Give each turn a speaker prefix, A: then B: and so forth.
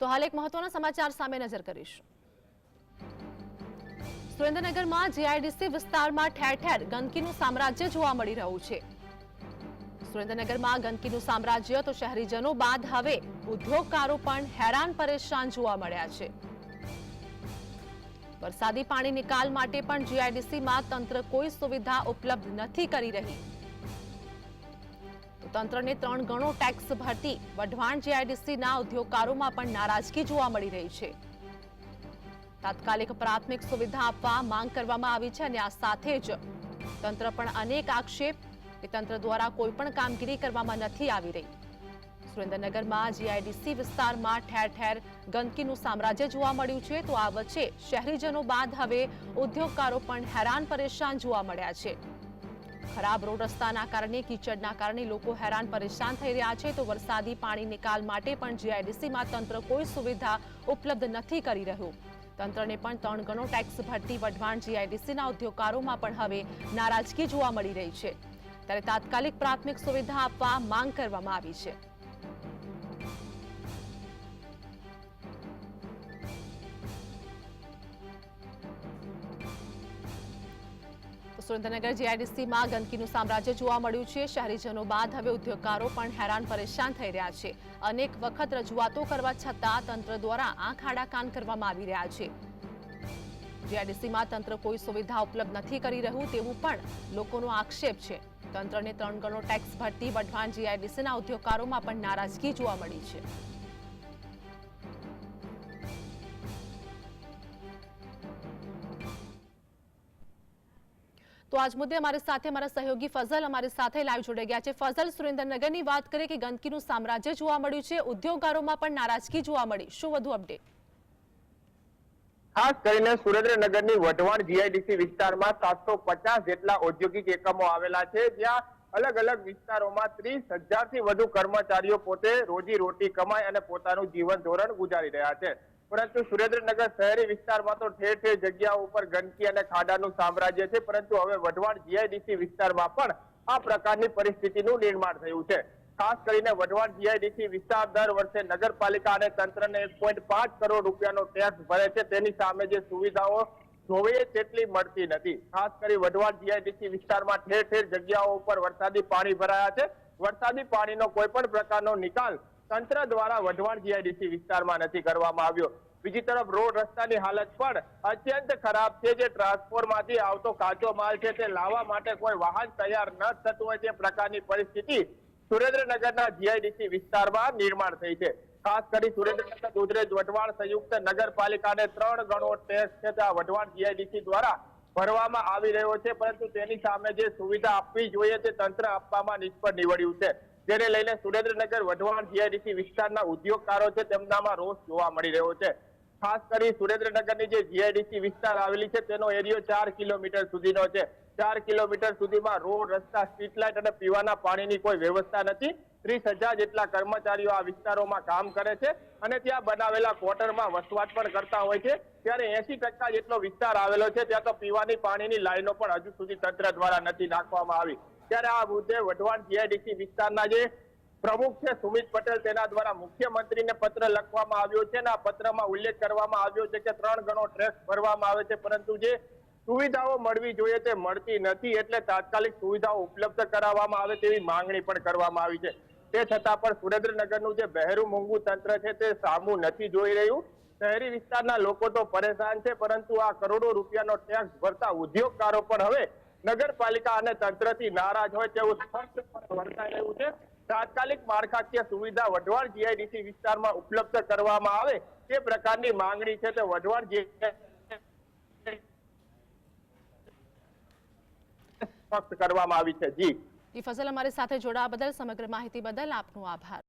A: તો હાલ એક મહત્વના સમાચાર સામે નજર કરીશું. સુરેન્દ્રનગરમાં જીઆઈડીસી વિસ્તારમાં ઠેર ઠેર ગંદકીનું સામ્રાજ્ય જોવા મળી રહ્યું છે. સુરેન્દ્રનગરમાં ગંદકીનું સામ્રાજ્ય તો શહેરીજનો બાદ હવે ઉદ્યોગકારો પણ હેરાન પરેશાન જોવા મળ્યા છે. વરસાદી પાણી નિકાલ માટે પણ જીઆઈડીસીમાં તંત્ર કોઈ સુવિધા ઉપલબ્ધ નથી કરી રહી. તંત્રને ત્રણ ગણો ટેક્સ ભરતી. વઢવાણ જીઆઈડીસીના ઉદ્યોગકારોમાં પણ નારાજગી જોવા મળી રહી છે. તાત્કાલિક પ્રાથમિક સુવિધા આપવા માંગ કરવામાં આવી છે અને આ સાથે જ તંત્ર પણ અનેક આક્ષેપ કે તંત્ર દ્વારા કોઈ પણ કામગીરી કરવામાં નથી આવી રહી. સુરેન્દ્રનગરમાં જીઆઈડીસી વિસ્તારમાં ઠેર ઠેર ગંદકીનું સામ્રાજ્ય જોવા મળ્યું છે. તો આ વચ્ચે શહેરીજનો બાદ હવે ઉદ્યોગકારો પણ હેરાન પરેશાન જોવા મળ્યા છે. ખરાબ રોડ રસ્તાના કારણે, કીચડના કારણે લોકો હેરાન પરેશાન થઈ રહ્યા છે. તો વરસાદી પાણી નિકાલ માટે પણ જીઆઈડીસીમાં તંત્ર કોઈ સુવિધા ઉપલબ્ધ નથી કરી રહ્યું. તંત્રને પણ ત્રણ ગણો ટેક્સ ભરતી વઢવાણ જીઆઈડીસીના ઉદ્યોગકારોમાં પણ હવે નારાજગી જોવા મળી રહી છે. ત્યારે તાત્કાલિક પ્રાથમિક સુવિધા આપવા માંગ કરવામાં આવી છે. સુરેન્દ્રનગર જીઆઈડીસીમાં ગંદકીનું સામ્રાજ્ય જોવા મળ્યું છે. શહેરીજનો બાદ હવે ઉદ્યોગકારો પણ હેરાન પરેશાન થઈ રહ્યા છે. અનેક વખત રજૂઆતો કરવા છતાં તંત્ર દ્વારા આંખ આડા કરવામાં આવી રહ્યા છે. જીઆઈડીસીમાં તંત્ર કોઈ સુવિધા ઉપલબ્ધ નથી કરી રહ્યું તેવું પણ લોકોનો આક્ષેપ છે. તંત્રને ત્રણ ગણો ટેક્સ ભરતી વઢવાણ જીઆઈડીસીના ઉદ્યોગકારોમાં પણ નારાજગી જોવા મળી છે. તો આજ મુદ્દે અમારી સાથે અમારા સહયોગી ફઝલ અમારી સાથે લાઈવ જોડાઈ ગયા છે. ફઝલ, સુરેન્દ્રનગરની વાત કરીએ કે ગંદકીનું સામ્રાજ્ય જોવા મળ્યું છે. ઉદ્યોગકારોમાં પણ નારાજગી જોવા મળી. શું વધુ અપડેટ
B: ખાસ કરીને સુરેન્દ્રનગરની વઢવાણ જીઆઈડીસી વિસ્તારમાં સાતસો પચાસ જેટલા ઔદ્યોગિક એકમો આવેલા છે. જ્યાં અલગ અલગ વિસ્તારોમાં ત્રીસ હજારથી વધુ કર્મચારીઓ પોતે રોજી રોટી કમાય અને પોતાનું જીવન ધોરણ ગુજારી રહ્યા છે. પરંતુ સુરેન્દ્રનગર શહેરી વિસ્તારમાં તો ઠેર ઠેર જગ્યાઓ ઉપર ગંદકી અને ખાડાનું સામ્રાજ્ય છે, પરંતુ હવે વઢવાણ જીઆઈડીસી વિસ્તારમાં પણ આ પ્રકારની પરિસ્થિતિનું નિર્માણ થયું છે. ખાસ કરીને વઢવાણ જીઆઈડીસી વિસ્તાર દર વર્ષે નગરપાલિકા અને તંત્રને એક પોઈન્ટ પાંચ કરોડ રૂપિયાનો ટેક્સ ભરે છે. તેની સામે જે સુવિધાઓ જોઈએ તેટલી મળતી નથી. ખાસ કરી વઢવાણ જીઆઈડીસી વિસ્તારમાં ઠેર ઠેર જગ્યાઓ ઉપર વરસાદી પાણી ભરાયા છે. વરસાદી પાણીનો કોઈ પણ પ્રકારનો નિકાલ તંત્ર દ્વારા વઢવાણ જીઆઈડીસી વિસ્તારમાં નથી કરવામાં આવ્યો. બીજી તરફ રોડ રસ્તાની હાલત પણ અત્યંત ખરાબ છે. જે ટ્રાન્સફોર્મમાંથી આવતો કાચો માલ છે તે લાવવા માટે કોઈ વાહન તૈયાર ન થતું હોય તે પ્રકારની પરિસ્થિતિ સુરેન્દ્રનગરના જીઆઈડીસી વિસ્તારમાં નિર્માણ થઈ છે. ખાસ કરી સુરેન્દ્રનગર દુધરેજ વઢવાણ સંયુક્ત નગરપાલિકાને ત્રણ ગણો ટેક્સ છે તે આ વઢવાણ જીઆઈડીસી દ્વારા ભરવામાં આવી રહ્યો છે. પરંતુ તેની સામે જે સુવિધા આપવી જોઈએ તે તંત્ર આપવામાં નિષ્ફળ નીવડ્યું છે. જેને લઈને સુરેન્દ્રનગર, વઢવાણ જીઆઈડીસી વિસ્તારના ઉદ્યોગકારો છે, તેમનામાં રોષ જોવા મળી રહ્યો છે. ખાસ કરી સુરેન્દ્રનગરની જે જીઆઈડીસી વિસ્તાર આવેલી છે, તેનો એરિયો ચાર કિલોમીટર સુધીનો છે. ચાર કિલોમીટર સુધીમાં રોડ, રસ્તા સ્ટ્રીટ અને પીવાના પાણીની કોઈ વ્યવસ્થા નથી. ત્રીસ હજાર જેટલા કર્મચારીઓ આ વિસ્તારોમાં કામ કરે છે અને ત્યાં બનાવેલા ક્વાર્ટરમાં વસવાટ પણ કરતા હોય છે. ત્યારે એસી ટકા જેટલો વિસ્તાર આવેલો છે, ત્યાં તો પીવાની પાણીની લાઈનો પણ હજુ સુધી તંત્ર દ્વારા નથી નાખવામાં આવી. ત્યારે આ મુદ્દે વઢવાણ જીઆઈડીસી વિસ્તારના જે પ્રમુખ છે સુમિત પટેલ, તેના દ્વારા મુખ્યમંત્રીને પત્ર લખવામાં આવ્યો છે અને આ પત્રમાં ઉલ્લેખ કરવામાં આવ્યો છે કે ત્રણ ગણો ટેક્સ ભરવામાં આવે છે, પરંતુ જે સુવિધાઓ મળવી જોઈએ તે મળતી નથી એટલે તાત્કાલિક સુવિધાઓ ઉપલબ્ધ કરાવવામાં આવે તેવી માંગણી પણ કરવામાં આવી છે. તે છતાં પણ સુરેન્દ્રનગરનું જે બહેરું મોંઘું તંત્ર છે તે સામું નથી જોઈ રહ્યું. શહેરી વિસ્તારના લોકો તો પરેશાન છે, પરંતુ આ કરોડો રૂપિયાનો ટેક્સ ભરતા ઉદ્યોગકારો પણ હવે નગરપાલિકા અને તંત્રથી નારાજ હોય તેવું સ્પષ્ટ વર્તાઈ રહ્યું છે. તાત્કાલિક માળખાકીય સુવિધા વઢવાણ જીઆઈડીસી વિસ્તારમાં ઉપલબ્ધ કરવામાં આવે તે પ્રકારની માંગણી છે તે વઢવાણ સ્પષ્ટ કરવામાં આવી છે. જી.
A: ઈ ફસલ અમારી સાથે જોડાવા બદલ સમગ્ર માહિતી બદલ આપનો આભાર.